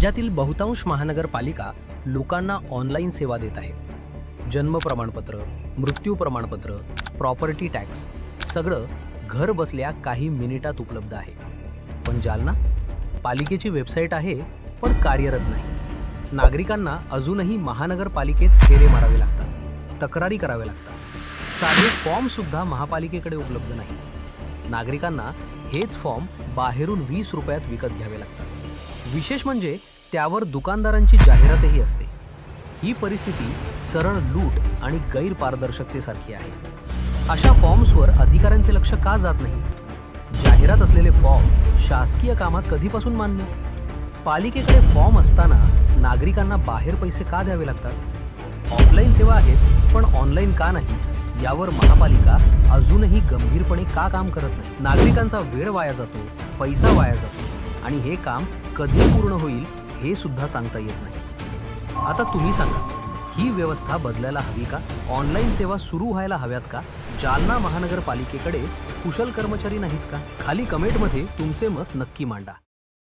राज्यातील बहुतांश महानगरपालिका लोकांना ऑनलाईन सेवा देत आहेत जन्म प्रमाणपत्र मृत्यू प्रमाणपत्र प्रॉपर्टी टॅक्स सगळं घर बसल्या काही मिनिटात उपलब्ध आहे. पण जालना? पालिकेची वेबसाईट आहे पण कार्यरत नाही. नागरिकांना अजूनही महानगरपालिकेत फेरे मारावे लागतात तक्रारी कराव्या लागतात. साधे फॉर्मसुद्धा महापालिकेकडे उपलब्ध नाही. नागरिकांना हेच फॉर्म बाहेरून वीस रुपयात विकत घ्यावे लागतात. विशेष म्हणजे त्यावर दुकानदारांची जाहिरातही असते. ही परिस्थिती सरळ लूट आणि गैरपारदर्शकतेसारखी आहे. अशा फॉर्म्सवर अधिकाऱ्यांचे लक्ष का जात नाही? जाहिरात असलेले फॉर्म शासकीय कामात कधीपासून मान्य? पालिकेकडे फॉर्म असताना नागरिकांना बाहेर पैसे का द्यावे लागतात? ऑफलाईन सेवा आहेत पण ऑनलाईन का नाही यावर महापालिका अजूनही गंभीरपणे का काम करत नाही? नागरिकांचा वेळ वाया जातो पैसा वाया जातो आणि हे काम कधी पूर्ण होईल हे सुद्धा सांगता येत नाही. आता तुम्ही सांगा ही व्यवस्था बदलायला हवी का? ऑनलाईन सेवा सुरू व्हायला हव्यात का? जालना महानगरपालिकेकडे कुशल कर्मचारी नाहीत का? खाली कमेंटमध्ये तुमचे मत नक्की मांडा.